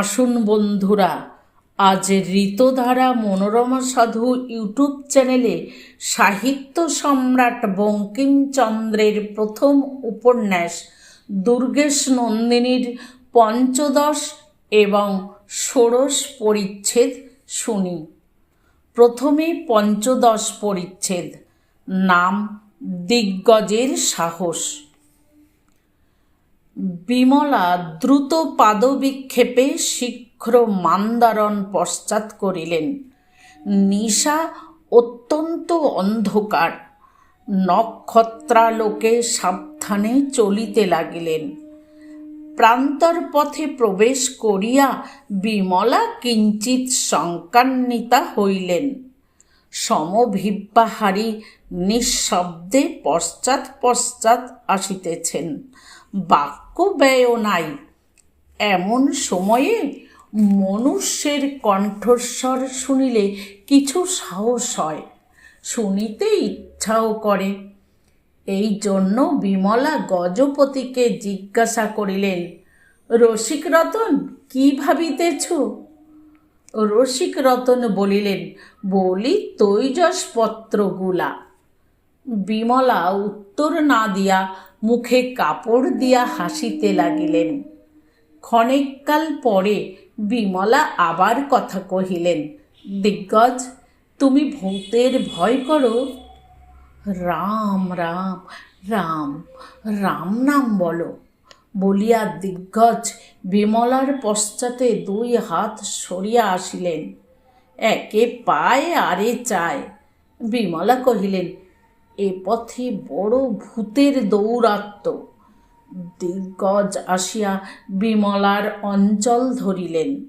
আসুন বন্ধুরা, আজ ঋতধারা মনোরমা সাধু ইউটিউব চ্যানেলে সাহিত্য সম্রাট বঙ্কিমচন্দ্রের প্রথম উপন্যাস দুর্গেশ নন্দিনীর পঞ্চদশ এবং ষোড়শ পরিচ্ছেদ শুনি। প্রথমে পঞ্চদশ পরিচ্ছেদ, নাম দিগ্গজের সাহস। বিমলা দ্রুত পাদবিক্ষেপে শীঘ্র মান্দারণ পশ্চাৎ করিলেন। নিশা অত্যন্ত অন্ধকার। নক্ষত্রালোকে সাবধানে চলিতে লাগিলেন। প্রান্তর পথে প্রবেশ করিয়া বিমলা কিঞ্চিত শঙ্কান্বিতা হইলেন। সমভিব্যাহারী নিঃশব্দে পশ্চাৎ পশ্চাৎ আসিতেছেন। বাক্য ব্যয় নাই? এমন সময়ে মনুষ্যের কণ্ঠস্বর শুনিলে কিছু সাহস হয়, শুনিতে ইচ্ছাও করে। এই জন্য বিমলা গজপতিকে জিজ্ঞাসা করিলেন, রসিক রতন, কি ভাবিতেছ? রসিক রতন বলিলেন, বলি তৈজসপত্রগুলা। বিমলা উত্তর না দিয়া মুখে কাপড় দিয়া হাসিতে লাগিলেন। ক্ষণিককাল পরে বিমলা আবার কথা কহিলেন, দিগ্গজ, তুমি ভূতের ভয় করো। রাম রাম রাম রাম নাম বলো। বলিয়া দিগ্গজ বিমলার পশ্চাতে দুই হাত সরিয়া আসিলেন। একে পায়, আরে চায়। বিমলা কহিলেন এ পথে বড় ভূতের দৌরাত্ম। দিগ্গজ আসিয়া বিমলার অঞ্চল ধরিলেন।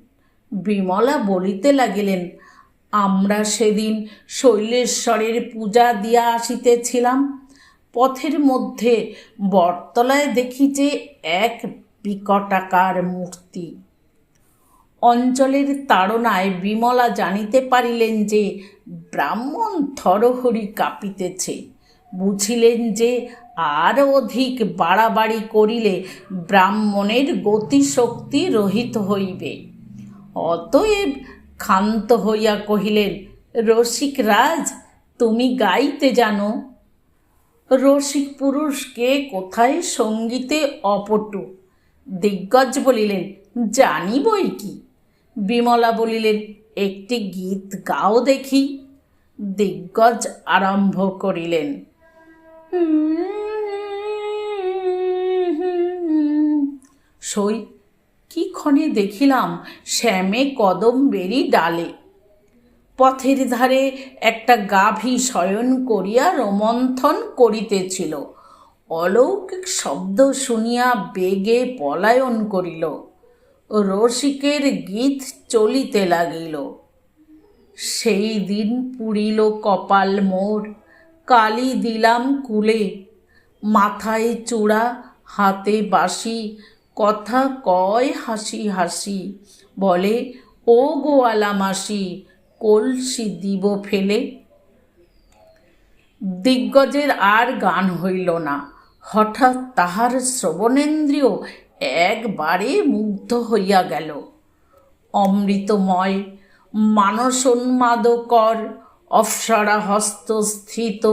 বিমলা বলিতে লাগিলেন, আমরা সেদিন শৈলেশ্বরের পূজা দিয়া আসিতেছিলাম। পথের মধ্যে বটতলায় দেখি যে এক বিকটাকার মূর্তি। অঞ্চলের তাড়নায় বিমলা জানিতে পারিলেন যে ব্রাহ্মণ থরহরি কাঁপিতেছে। বুঝিলেন যে আর অধিক বাড়াবাড়ি করিলে ব্রাহ্মণের গতিশক্তি রহিত হইবে। অতএব ক্ষান্ত হইয়া কহিলেন, রসিক রাজ, তুমি গাইতে জানো, রসিক পুরুষকে কোথায় সঙ্গীতে অপটু? দিগ্গজ বলিলেন জানি বই কি? বিমলা বলিলেন, একটি গীত গাও দেখি। দিগ্গজ আরম্ভ করিলেন সই, কি ক্ষণে দেখিলাম শ্যামে কদম বেরি ডালে। পথের ধারে একটা গাভী শয়ন করিয়া রোমন্থন করিতেছিল। অলৌকিক শব্দ শুনিয়া বেগে পলায়ন করিল। রসিকের গীত চলিতে লাগিল। সেই দিন পুড়িল কপাল মোর। কালি দিলাম কুলে। মাথায় চূড়া, হাতে বাসি কথা কয় হাসি হাসি। বলে ও গোয়ালা মাসি কলসি দিব ফেলে। দিগ্গজের আর গান হইল না। হঠাৎ তাহার শ্রবণেন্দ্রিয় একবারে মুগ্ধ হইয়া গেল। অমৃতময়, মানসোন্মাদকর অপসরা হস্তস্থিত,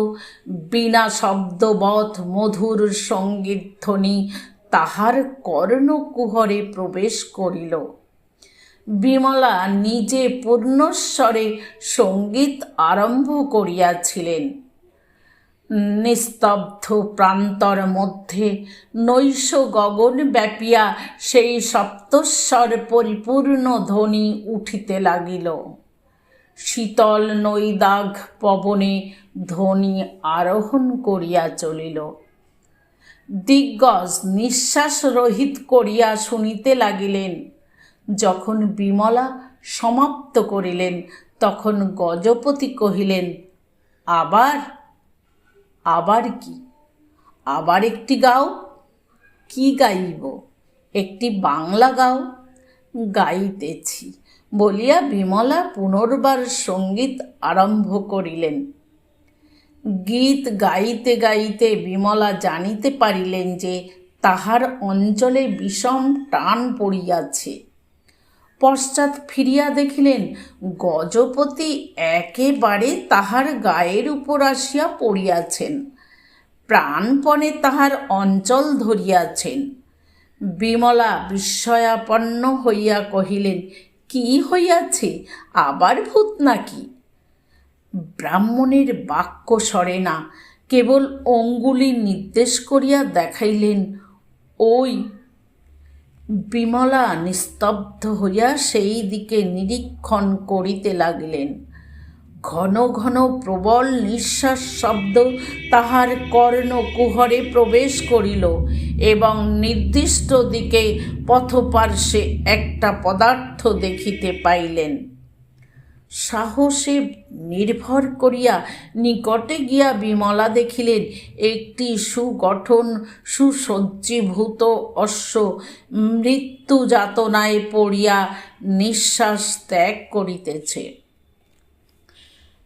বিনা শব্দবধ মধুর সঙ্গীতধ্বনি তাহার কর্ণকুহরে প্রবেশ করিল। বিমলা নিজে পূর্ণস্বরে সংগীত আরম্ভ করিয়াছিলেন। নিস্তব্ধ প্রান্তর মধ্যে নৈশ গগন ব্যাপিয়া সেই সপ্তস্বর পরিপূর্ণ ধ্বনি উঠিতে লাগিল। শীতল নৈদাঘ পবনে ধ্বনি আরোহণ করিয়া চলিল। দিগ্গজ নিঃশ্বাস রহিত করিয়া শুনিতে লাগিলেন। যখন বিমলা সমাপ্ত করিলেন, তখন গজপতি কহিলেন, আবার? আবার কি? আবার একটি গাও? কি গাইব? একটি বাংলা গাও? গাইতেছি। বলিয়া বিমলা পুনর্বার সংগীত আরম্ভ করিলেন। গীত গাইতে গাইতে বিমলা জানিতে পারিলেন যে তাহার অঞ্চলে বিষম টান পড়িয়াছে। পশ্চাৎ ফিরিয়া দেখিলেন, গজপতি একেবারে তাহার গায়ের উপর আসিয়া পড়িয়াছেন। প্রাণপণে তাহার অঞ্চল ধরিয়াছেন। বিমলা বিস্ময়াপন্ন হইয়া কহিলেন কি হইয়াছে? আবার ভূত নাকি? ব্রাহ্মণের বাক্য সরে না, কেবল অঙ্গুলি নির্দেশ করিয়া দেখাইলেন, ওই বিমলা নিস্তব্ধ হইয়া সেই দিকে নিরীক্ষণ করিতে লাগিলেন। ঘন ঘন প্রবল নিঃশ্বাস শব্দ তাহার কর্ণ কুহরে প্রবেশ করিল এবং নির্দিষ্ট দিকে পথপার্শ্বে একটা পদার্থ দেখিতে পাইলেন। সাহসে নির্ভর করিয়া নিকটে গিয়া বিমলা দেখিলেন, একটি সুগঠন সুসজ্জীভূত অশ্ব মৃত্যু যাতনায় পড়িয়া নিঃশ্বাস ত্যাগ করিতেছে।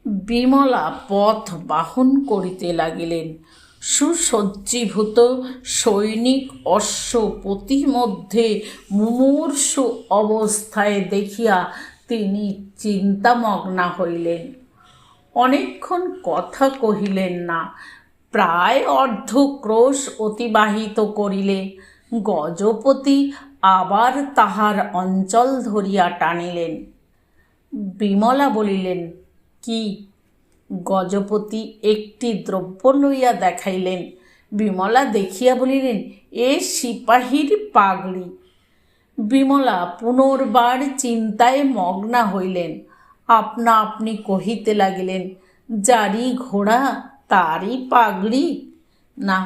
বিমলা পথ বাহন করিতে লাগিলেন। সুসজ্জীভূত সৈনিক অশ্ব প্রতিমধ্যে মুমূর্ষু অবস্থায় দেখিয়া তিনি চিন্তামগ্না হইলেন। অনেকক্ষণ কথা কহিলেন না, প্রায় অর্ধ ক্রোশ অতিবাহিত করিলে গজপতি আবার তাহার অঞ্চল ধরিয়া টানিলেন। বিমলা বলিলেন কি? গজপতি একটি দ্রব্য লইয়া দেখাইলেন, বিমলা দেখিয়া বলিলেন, এ সিপাহীর পাগড়ি বিমলা পুনর্বার চিন্তায় মগ্না হইলেন। আপনা আপনি কহিতে লাগিলেন যারি ঘোড়া তারই পাগড়ি না,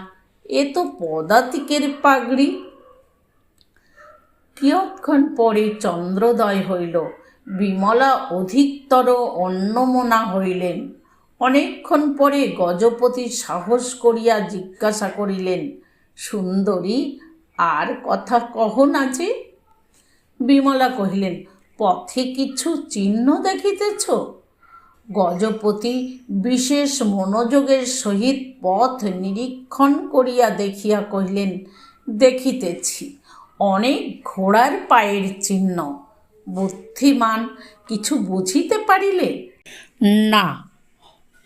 এ তো পদাতিকের পাগড়ি কিয়ৎক্ষণ পরে চন্দ্রোদয় হইল। বিমলা অধিকতর অন্নমনা হইলেন। অনেকক্ষণ পরে গজপতি সাহস করিয়া জিজ্ঞাসা করিলেন, সুন্দরী, আর কথা কহন আছে বিমলা কহিলেন, পথে কিছু চিহ্ন দেখিতেছ? গজপতি বিশেষ মনোযোগের সহিত পথ নিরীক্ষণ করিয়া দেখিয়া কহিলেন, দেখিতেছি, অনেক ঘোড়ার পায়ের চিহ্ন। বুদ্ধিমান, কিছু বুঝিতে পারিলে? না,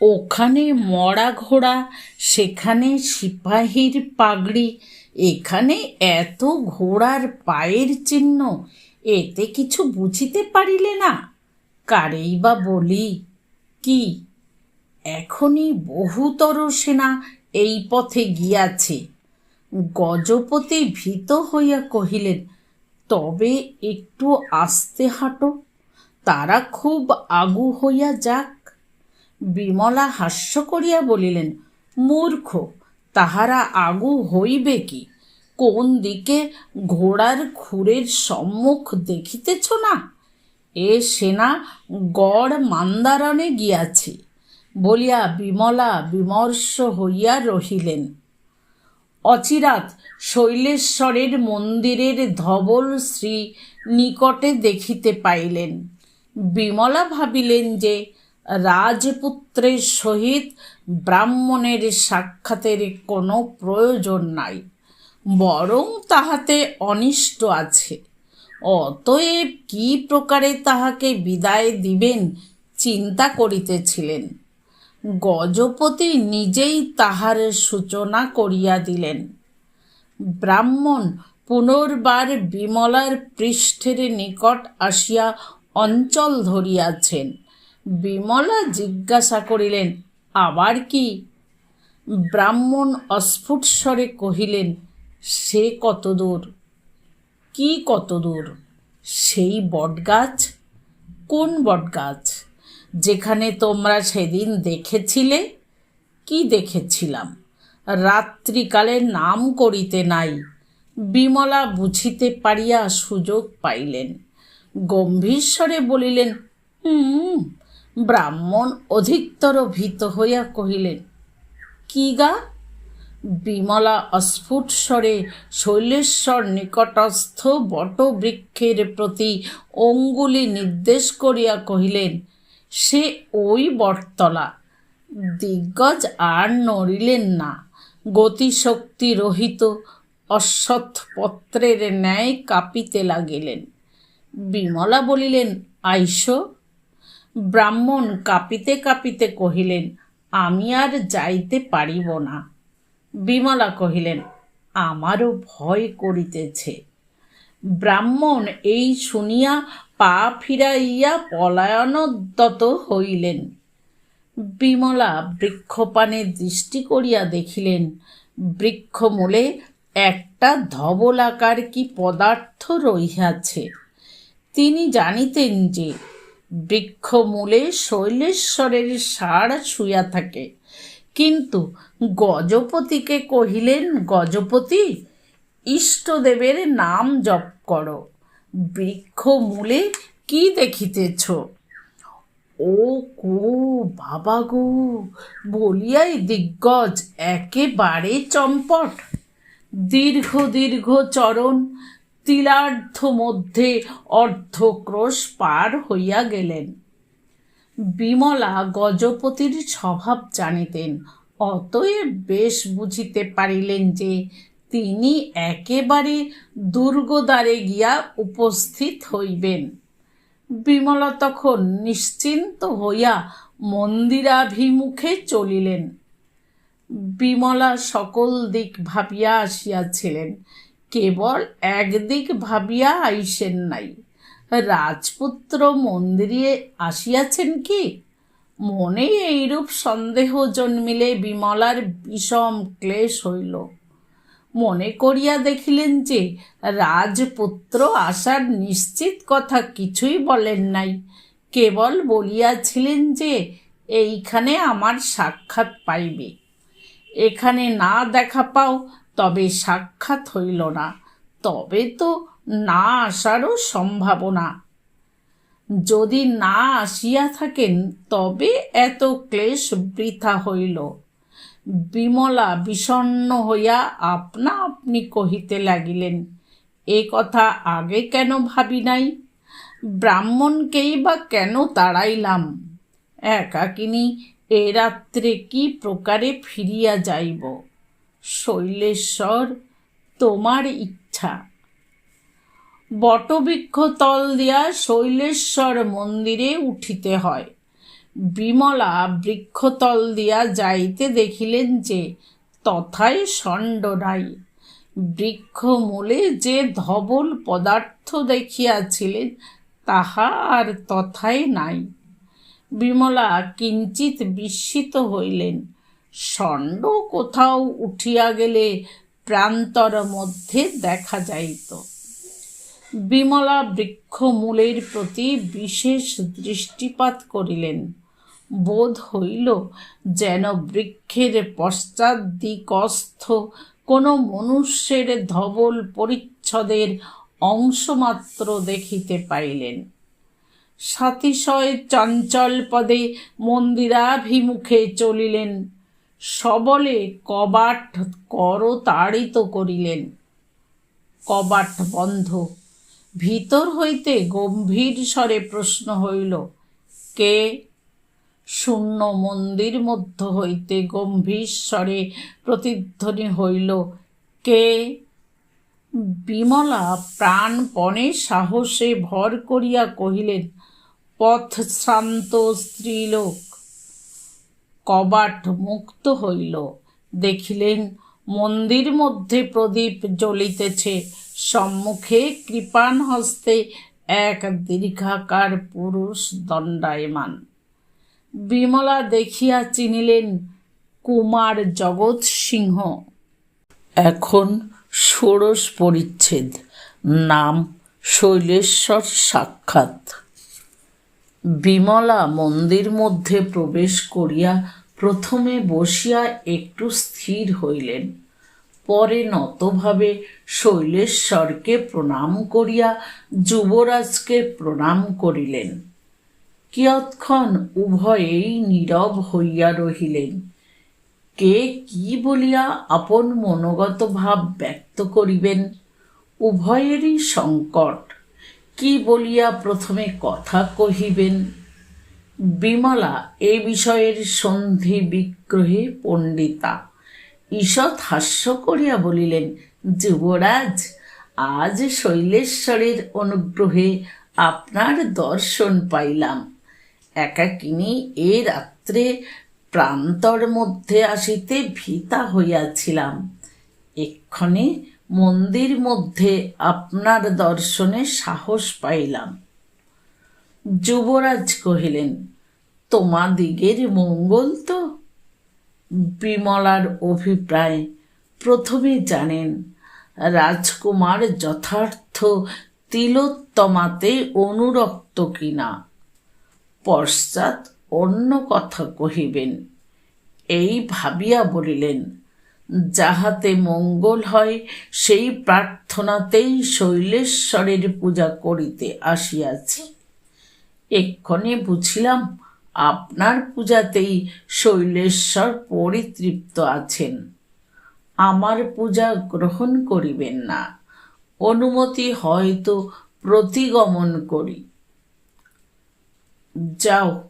ওখানে মরা ঘোড়া, সেখানে সিপাহীর পাগড়ি, এখানে এত ঘোড়ার পায়ের চিহ্ন, এতে কিছু বুঝিতে পারিলে না? কারেই বা বলি, কি? এখনই বহুতর সেনা এই পথে গিয়াছে। গজপতি ভীত হইয়া কহিলেন তবে একটু আস্তে হাঁটো। তারা খুব আগু হইয়া যাক। বিমলা হাস্য করিয়া বলিলেন, মূর্খ, তাহারা আগু হইবে কি? কোন দিকে ঘোড়ার খুরের সম্মুখ দেখিতেছ না? এ সেনা গড় মান্দারণে গিয়াছে। বলিয়া বিমলা বিমর্ষ হইয়া রহিলেন। অচিরাত শৈলেশ্বরের মন্দিরের ধবল শ্রী নিকটে দেখিতে পাইলেন। বিমলা ভাবিলেন যে রাজপুত্রের সহিত ব্রাহ্মণের সাক্ষাতের কোনো প্রয়োজন নাই, বরং তাহাতে অনিষ্ট আছে। অতএব কি প্রকারে তাহাকে বিদায় দিবেন চিন্তা করিতেছিলেন। গজপতি নিজেই তাহার সূচনা করিয়া দিলেন। ব্রাহ্মণ পুনর্বার বিমলার পৃষ্ঠের নিকট আসিয়া অঞ্চল ধরিয়াছেন। বিমলা জিজ্ঞাসা করিলেন, আবার কি? ব্রাহ্মণ অস্ফুট স্বরে কহিলেন, সে কত দূর কি কত দূর সেই বটগাছ? কোন বটগাছ? যেখানে তোমরা সেদিন দেখেছিলে, কি দেখেছিলাম? রাত্রিকালে নাম করিতে নাই, বিমলা বুঝিতে পারিয়া সুযোগ পাইলেন। গম্ভীরস্বরে বলিলেন, হুম, ব্রাহ্মণ অধিকতর ভীত হইয়া কহিলেন, কি গা? বিমলা অস্ফুট স্বরে শৈলেশ্বর নিকটস্থ বটবৃক্ষের প্রতি অঙ্গুলি নির্দেশ করিয়া কহিলেন সে ওই বটতলা। দিগ্গজ আর নড়িলেন না। গতিশক্তি রহিত অশ্বত্থ ন্যায় কাঁপিতে লাগিলেন। বিমলা বলিলেন, আইস, ব্রাহ্মণ কাঁপিতে কাঁপিতে কহিলেন, আমি আর যাইতে পারিব না। বিমলা কহিলেন, আমারও ভয় করিতেছে। ব্রাহ্মণ এই শুনিয়া পা ফিরাইয়া পলায়নদত হইলেন। বিমলা বৃক্ষপানে দৃষ্টি করিয়া দেখিলেন, বৃক্ষমূলে একটা ধবলাকার কি পদার্থ রহিয়াছে। তিনি জানিতেন যে, বৃক্ষমূলে শৈলেশ্বরের সার শুইয়া থাকে। কিন্তু গজপতিকে কহিলেন, গজপতি, ইষ্টদেবের নাম জপ করো। বৃক্ষমূলে কি দেখিতেছ? ও কো, বাবা গো, বলিয়াই দিগ্গজ একেবারে চম্পট। দীর্ঘ দীর্ঘ চরণ তিলার্ধ মধ্যে অর্ধক্রোশ পার হইয়া গেলেন। বিমলা গজপতির স্বভাব জানিতেন, অতএব বেশ বুঝিতে পারিলেন যে তিনি একেবারে দুর্গদ্বারে গিয়া উপস্থিত হইবেন। বিমলা তখন নিশ্চিন্ত হইয়া মন্দিরাভিমুখে চলিলেন। বিমলা সকল দিক ভাবিয়া আসিয়াছিলেন, কেবল একদিক ভাবিয়া আইসেন নাই। রাজপুত্র মন্দিরে আসিয়াছেন কি? মনে এইরূপ সন্দেহ জন্মিলে বিমলার বিষম ক্লেশ হইল। মনে করিয়া দেখিলেন যে রাজপুত্র আসার নিশ্চিত কথা কিছুই বলেন নাই। কেবল বলিয়াছিলেন যে, এইখানে আমার সাক্ষাৎ পাইবে। এখানে না দেখা পাও, তবে সাক্ষাৎ হইল না। তবে তো না আসারও সম্ভাবনা। যদি না আসিয়া থাকেন, তবে এত ক্লেশ বৃথা হইল। বিমলা বিষণ্ণ হইয়া আপনা আপনি কহিতে লাগিলেন, এ কথা আগে কেন ভাবি নাই? ব্রাহ্মণকেই বা কেন তাড়াইলাম? একাকিনী এ রাত্রে কি প্রকারে ফিরিয়া যাইব? শৈলেশ্বর, তোমার ইচ্ছা। বটবৃক্ষ তল দিয়া শৈলেশ্বর মন্দিরে উঠিতে হয়। বিমলা বৃক্ষতল দিয়া যাইতে দেখিলেন যে তথায় ষণ্ড নাই। বৃক্ষমূলে যে ধবল পদার্থ দেখিয়াছিলেন, তাহা আর তথায় নাই। বিমলা কিঞ্চিত বিস্মিত হইলেন। ষণ্ড কোথাও উঠিয়া গেলে প্রান্তর মধ্যে দেখা যাইত। বিমলা বৃক্ষমূলের প্রতি বিশেষ দৃষ্টিপাত করিলেন। বোধ হইল যেন বৃক্ষের পশ্চাৎ দিকস্থ কোনো মনুষ্যের ধবল পরিচ্ছদের অংশমাত্র দেখিতে পাইলেন। সাতিশয় চঞ্চল পদে মন্দিরাভিমুখে চলিলেন। সবলে কবাট করতাড়িত করিলেন। কবাট বন্ধ। ভিতর হইতে গম্ভীর স্বরে প্রশ্ন হইল, কে শূন্য মন্দির মধ্য হইতে গম্ভীর স্বরে প্রতিধ্বনি হইল, কে? বিমলা প্রাণপণে সাহসে ভর করিয়া কহিলেন, পথ শ্রান্ত স্ত্রীলোক। কবাট মুক্ত হইল, দেখিলেন মন্দির মধ্যে প্রদীপ জ্বলিতেছে, সম্মুখে কৃপাণ হস্তে এক দীর্ঘাকার পুরুষ দণ্ডায়মান। বিমলা দেখিয়া চিনিলেন, কুমার জগৎ সিংহ। এখন ষোড়শ পরিচ্ছেদ, নাম শৈলেশ্বর সাক্ষাৎ। বিমলা মন্দির মধ্যে প্রবেশ করিয়া প্রথমে বসিয়া একটু স্থির হইলেন, পরে নতভাবে শৈলেশ্বরকে প্রণাম করিয়া যুবরাজকে প্রণাম করিলেন। কিয়ৎক্ষণ উভয়েই নীরব হইয়া রহিলেন। কে কি বলিয়া আপন মনোগত ভাব ব্যক্ত করিবেন? উভয়েরই সংকট। কি বলিয়া প্রথমে কথা কহিবেন? বিমলা এ বিষয়ের সন্ধি বিগ্রহে পণ্ডিতা। ঈষৎ হাস্য করিয়া বলিলেন, যুবরাজ, আজ শৈলেশ্বরের অনুগ্রহে আপনার দর্শন পাইলাম। একাকিনী এ রাত্রে প্রান্তর মধ্যে আসিতে ভীতা হইয়াছিলাম। এক্ষণে মন্দির মধ্যে আপনার দর্শনে সাহস পাইলাম। যুবরাজ কহিলেন তোমাদিগের মঙ্গল তো? বিমলার অভিপ্রায়, প্রথমে জানেন, রাজকুমার যথার্থ তিলোত্তমাতে অনুরক্ত কিনা। পশ্চাৎ অন্য কথা কহিবেন। এই ভাবিয়া বলিলেন, যাহাতে মঙ্গল হয়, সেই প্রার্থনাতেই শৈলেশ্বরের পূজা করিতে আসিয়াছি। এক্ষণে বুঝিলাম, আপনার পূজাতেই শৈলেশ্বর পরিতৃপ্ত আছেন। আমার পূজা গ্রহণ করিবেন না। অনুমতি হয়তো প্রতিগমন করি। যাও,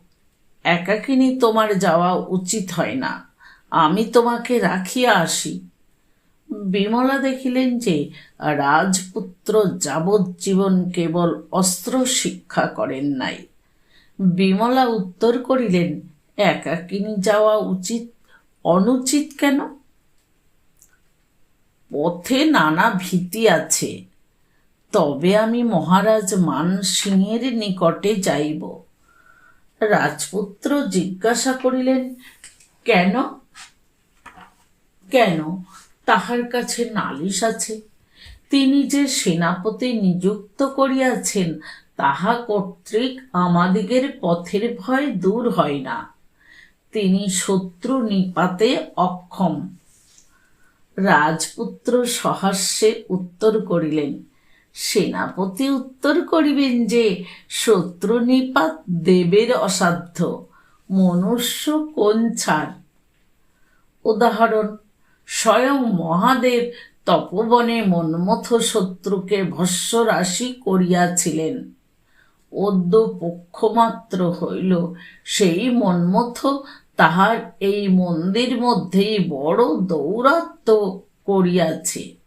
একাকিনী তোমার যাওয়া উচিত হয় না। আমি তোমাকে রাখিয়া আসি। বিমলা দেখিলেন যে রাজপুত্র যাবজ্জীবন কেবল অস্ত্র শিক্ষা করেন নাই। বিমলা উত্তর করিলেন, একাকিনী যাওয়া উচিত, অনুচিত কেন? পথে নানা ভীতি আছে। তবে আমি মহারাজ মান সিংহের নিকটে যাইব। রাজপুত্র জিজ্ঞাসা করিলেন, কেন? কেন? তাহার কাছে নালিশ আছে। তিনি যে সেনাপতি নিযুক্ত করিয়াছেন, তাহা কর্তৃক আমাদিগের পথের ভয় দূর হয় না। তিনি শত্রু নিপাতে অক্ষম। রাজপুত্র সহাস্যে উত্তর করিলেন সেনাপতি উত্তর করিবেন যে, শত্রু নিপাত দেবের অসাধ্য। মনুষ্য কোন ছাড়? উদাহরণ, স্বয়ং মহাদেব তপবনে মন্মথ শত্রুকে ভস্যরাশি করিয়াছিলেন। অদ্য পক্ষমাত্র হইল সেই মন্মথ, তাহার এই মন্দির মধ্যেই বড় দৌরাত্ম করিয়াছে।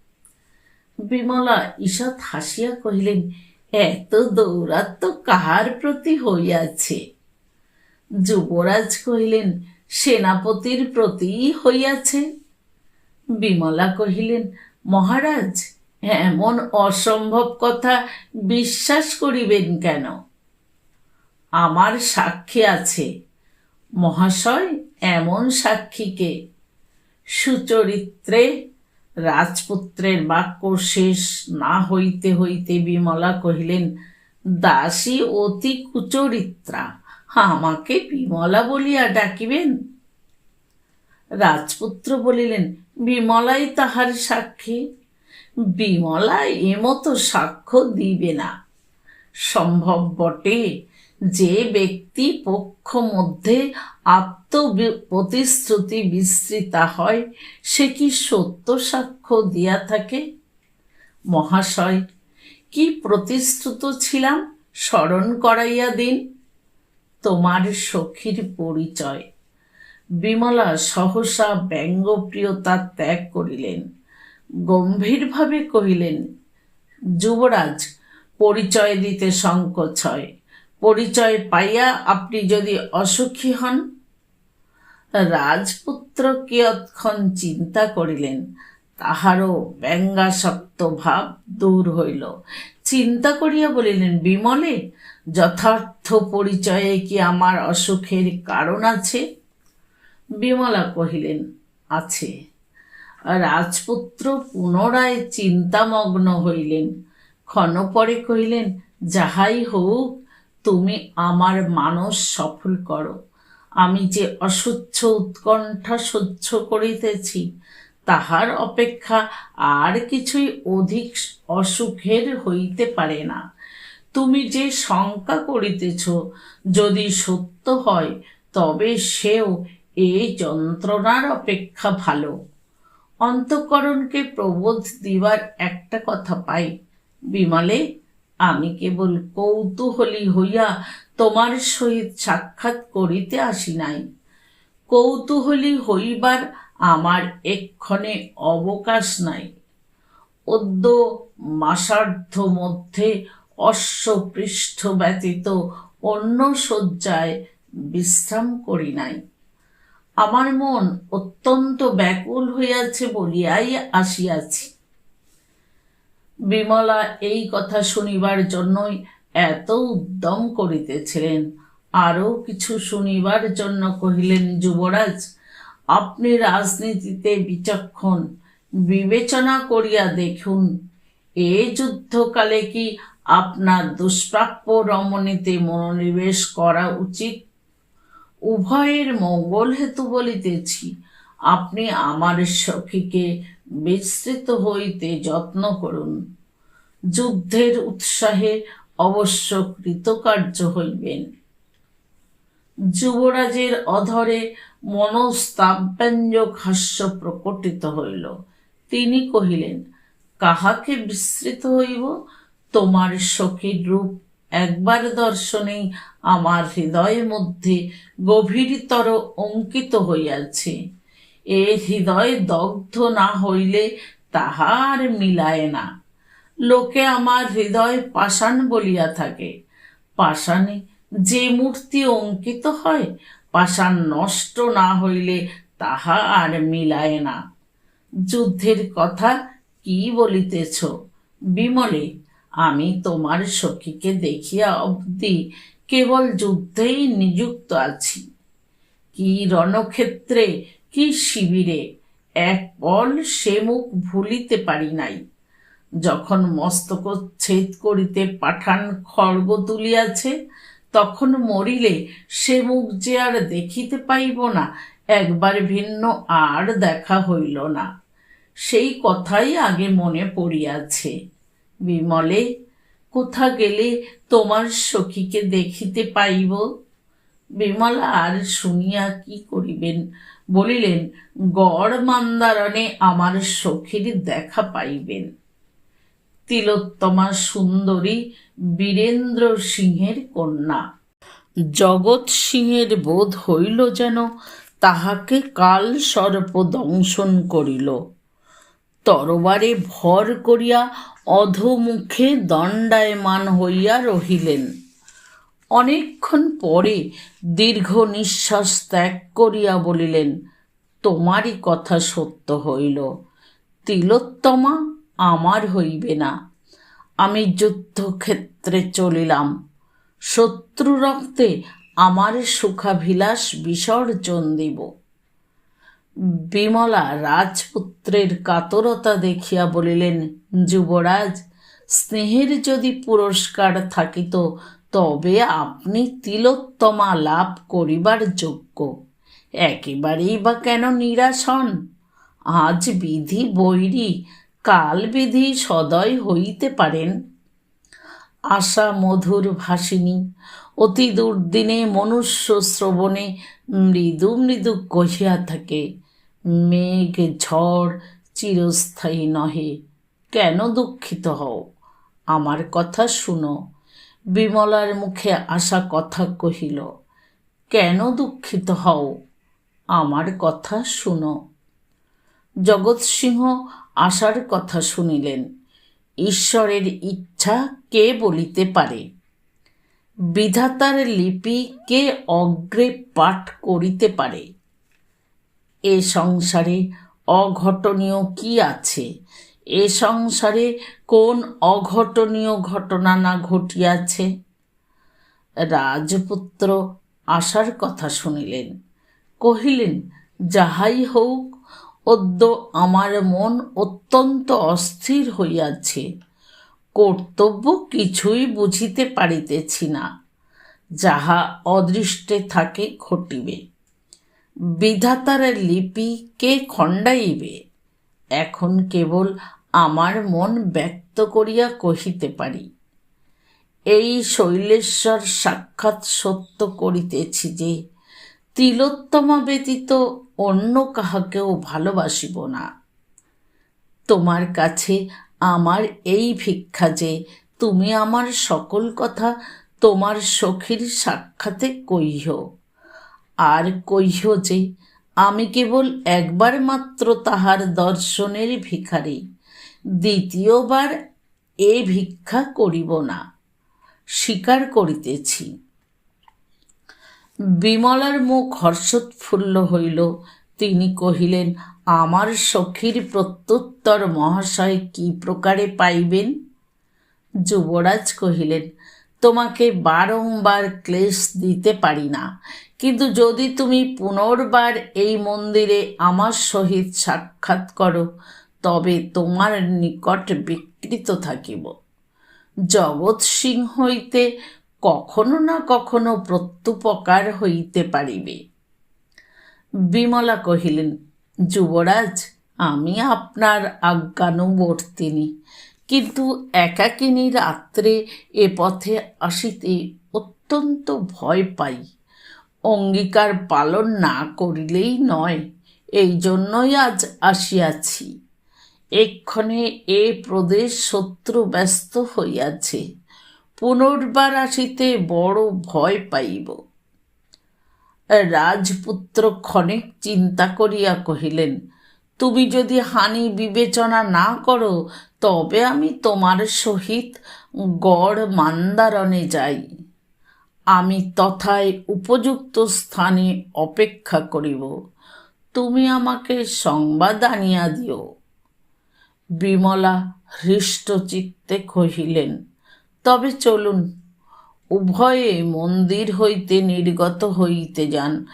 বিমলা ঈষৎ হাসিয়া কহিলেন, এত দৌরাত্ম কাহার প্রতি হইয়াছে? যুবরাজ কহিলেন, সেনাপতির প্রতি হইয়াছে। বিমলা কহিলেন, মহারাজ, এমন অসম্ভব কথা বিশ্বাস করিবেন কেন? আমার সাক্ষী আছে। মহাশয়, এমন সাক্ষীকে সুচরিত্রে রাজপুত্রের বাক্য শেষ না হইতে হইতে বিমলা কহিলেন, দাসী অতি কুচরিত্রা, আমাকে বিমলা বলিয়া ডাকিবেন? রাজপুত্র বলিলেন, বিমলাই তাহার সাক্ষী, বিমলা এমতো সাক্ষ্য দিবে না। সম্ভব বটে যে ব্যক্তি পক্ষ মধ্যে আত্ম প্রতিশ্রুতি বিস্তৃতা হয়, সে কি সত্য সাক্ষ্য দিয়া থাকে? মহাশয়, কি প্রতিশ্রুত ছিলাম স্মরণ করাইয়া দিন? তোমার সখীর পরিচয়। বিমলা সহসা ব্যঙ্গপ্রিয়তা ত্যাগ করিলেন। গম্ভীরভাবে কহিলেন, যুবরাজ, পরিচয় দিতে সংকোচ হয়। পরিচয় পাইয়া আপনি যদি অসুখী হন রাজপুত্র কিয়ৎক্ষণ চিন্তা করিলেন। তাহারও ব্যঙ্গাসক্ত ভাব দূর হইল। চিন্তা করিয়া বলিলেন, বিমলে, যথার্থ পরিচয়ে কি আমার অসুখের কারণ আছে? বিমলা কহিলেন, আছে। রাজপুত্র পুনরায় চিন্তামগ্ন হইলেন। ক্ষণপরে কহিলেন, যাহাই হোক, তুমি আমার মানস সফল করো। আমি যে অসহ্য উৎকণ্ঠা সহ্য করিতেছি, তাহার অপেক্ষা আর কিছুই অধিক অসুখের হইতে পারে না। তুমি যে শঙ্কা করিতেছ, যদি সত্য হয়, তবে সেও এই যন্ত্রণার অপেক্ষা ভালো। অন্তঃকরণকে প্রবোধ দিবার একটা কথা পাই। বিমলে, আমি কেবল কৌতূহলী হইয়া তোমার সহিত সাক্ষাৎ করিতে আসি নাই। কৌতূহলী হইবার আমার এক্ষণে অবকাশ নাই। অদ্য মাসার্ধ মধ্যে অশ্বপৃষ্ঠ ব্যতীত অন্য শয্যায় বিশ্রাম করি নাই। আমার মন অত্যন্ত ব্যাকুল হইয়াছে বলিয়াই আসিয়াছি। বিমলা এই কথা শুনিবার জন্যই এত উদ্যম করিতেছিলেন। আরও কিছু শুনিবার জন্য কহিলেন, যুবরাজ, আপনি রাজনীতিতে বিচক্ষণ। বিবেচনা করিয়া দেখুন, এ যুদ্ধকালে কি আপনার দুষ্প্রাপ্য রমণীতে মনোনিবেশ করা উচিত? উভয়ের মঙ্গল হেতু বলিতেছি, আপনি আমার সখীকে বিস্তৃত হইতে যত্ন করুন। যুদ্ধের উৎসাহে অবশ্য কৃতকার্য হইবেন। যুবরাজের অধরে মনস্তাব্যঞ্জক হাস্য প্রকটিত হইল। তিনি কহিলেন, কাহাকে বিস্মৃত হইব? তোমার সখীর রূপ একবার দর্শনেই আমার হৃদয়ের মধ্যে গভীরতর অঙ্কিত হইয়াছে। এ হৃদয় দগ্ধ না হইলে তাহার মিলায় না। লোকে আমার হৃদয় পাষাণ বলিয়া থাকে। পাষাণে যে মূর্তি অঙ্কিত হয়, পাষাণ নষ্ট না হইলে তাহা আর মিলায় না। যুদ্ধের কথা কি বলিতেছ? বিমলে, আমি তোমার সখীকে দেখিয়া অবধি কেবল যুদ্ধেই নিযুক্ত আছি। কি রণক্ষেত্রে, কি শিবিরে, এক পল সে মুখ ভুলিতে পারি নাই। যখন মস্তক ছেদ করিতে পাঠান খড়গ তুলিয়াছে, তখন মরিলে সে মুখ যে আর দেখিতে পাইব না, একবার ভিন্ন আর দেখা হইল না। সেই কথাই আগে মনে পড়িয়াছে। বিমলে, কোথা গেলে তোমার সখীকে দেখিতে পাইব? বিমলা আর শুনিয়া কি করিবেন? বলিলেন, গড় মান্দারণে আমার সখীর দেখা পাইবেন। তিলোত্তমা সুন্দরী বীরেন্দ্র সিংহের কন্যা। জগৎ সিংহের বোধ হইল যেন তাহাকে কাল সর্প দংশন করিল। তরবারে ভর করিয়া অধমুখে দণ্ডায়মান হইয়া রহিলেন। অনেকক্ষণ পরে দীর্ঘ নিঃশ্বাস ত্যাগ করিয়া বলিলেন, তোমারই কথা সত্য হইল। তিলোত্তমা আমার হইবে না। আমি যুদ্ধক্ষেত্রে চলিলাম। শত্রু রক্তে আমার সুখাভিলাষ বিসর্জন দিব। বিমলা রাজপুত্রের কাতরতা দেখিয়া বলিলেন, যুবরাজ, স্নেহের যদি পুরস্কার থাকিত, তবে আপনি তিলোত্তমা লাভ করিবার যোগ্য। একেবারেই বা কেন নিরাশ হন? আজ বিধি বৈরী কাল বিধি সদয় হইতে পারেন। আশা মধুর ভাসিনী, অতি দুর্দিনে মনুষ্য শ্রবণে মৃদু মৃদু কহিয়া থাকে, মেঘ ঝড় চিরস্থায়ী নহে, কেন দুঃখিত হও? আমার কথা শুনো। বিমলার মুখে আসা কথা কহিল, কেন দুঃখিত হও? আমার কথা শুনো। জগৎ আশার কথা শুনিলেন। ঈশ্বরের ইচ্ছা কে বলিতে পারে? বিধাতার লিপি কে অগ্রে পাঠ করিতে পারে? এ সংসারে অঘটনীয় কি আছে? এ সংসারে কোন অঘটনীয় ঘটনা না ঘটিয়াছে? রাজপুত্র আশার কথা শুনিলেন। কহিলেন, যাহাই হোক অদ্য আমার মন অত্যন্ত অস্থির হইয়াছে। কর্তব্য কিছুই বুঝিতে পারিতেছি না। যাহা অদৃষ্টে থাকে ঘটিবে। বিধাতার লিপি কে খণ্ডাইবে? এখন কেবল আমার মন ব্যক্ত করিয়া কহিতে পারি। এই শৈলেশ্বর সাক্ষাৎ সত্য করিতেছি যে তিলোত্তমা ব্যতীত অন্য কাহাকেও ভালোবাসিব না। তোমার কাছে আমার এই ভিক্ষা যে তুমি আমার সকল কথা তোমার সখীর সাক্ষাতে কইহ আর কইহ যে আমি কেবল একবার মাত্র তাহার দর্শনের ভিখারি, দ্বিতীয়বার এ ভিক্ষা করিব না। স্বীকার করিতেছি। বিমলার মুখ হর্ষোৎফুল্ল হইল। তিনি কহিলেন, আমার সখীর প্রত্যুত্তর মহাশয় কি প্রকারে পাইবেন? যুবরাজ কহিলেন, তোমাকে বারংবার ক্লেশ দিতে পারি না। কিন্তু যদি তুমি পুনর্বার এই মন্দিরে আমার সহিত সাক্ষাৎ করো, তবে তোমার নিকট বিকৃত থাকিব। জগৎ সিংহ হইতে কখনো না কখনো প্রত্যুপকার হইতে পারিবে। বিমলা কহিলেন, যুবরাজ, আমি আপনার আজ্ঞানুবর্তিনী। কিন্তু একাকিনী রাত্রে এ পথে আসিতে অত্যন্ত ভয় পাই। অঙ্গীকার পালন না করিলেই নয়, এই জন্যই আজ আসিয়াছি। এক্ষণে এ প্রদেশ শত্রু ব্যস্ত হইয়াছে। পুনর্বার আসিতে বড় ভয় পাইব। রাজপুত্র ক্ষণিক চিন্তা করিয়া কহিলেন, তুমি যদি হানি বিবেচনা না করো, তবে আমি তোমার সহিত গড় মান্দারণে যাই। আমি তথায় উপযুক্ত স্থানে অপেক্ষা করিব। তুমি আমাকে সংবাদ আনিয়া দিও। বিমলা হৃষ্টচিত্তে কহিলেন তবে চলুন, উভয়ে মন্দির হইতে নির্গত হইতে যান।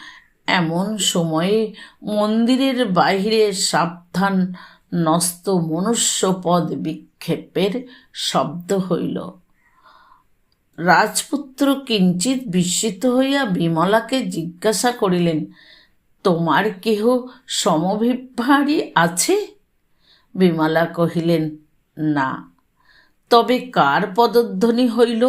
এমন সময়ে মন্দিরের বাহিরে সাবধান নস্ত মনুষ্যপদ বিক্ষেপের শব্দ হইল। রাজপুত্র কিঞ্চিত বিস্মিত হইয়া বিমলাকে জিজ্ঞাসা করিলেন, তোমার কেহ সমভিভারী আছে? বিমলা কহিলেন, না। তবে কার পদধ্বনি হইল?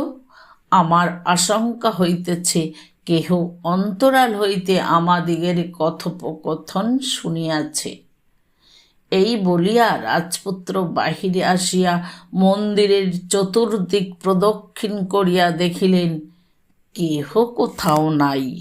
আমার আশঙ্কা হইতেছে কেহ অন্তরাল হইতে আমাদিগের কথোপকথন শুনিয়াছে। এই বলিয়া রাজপুত্র বাহিরে আসিয়া মন্দিরের চতুর্দিক প্রদক্ষিণ করিয়া দেখিলেন, কেহ কোথাও নাই।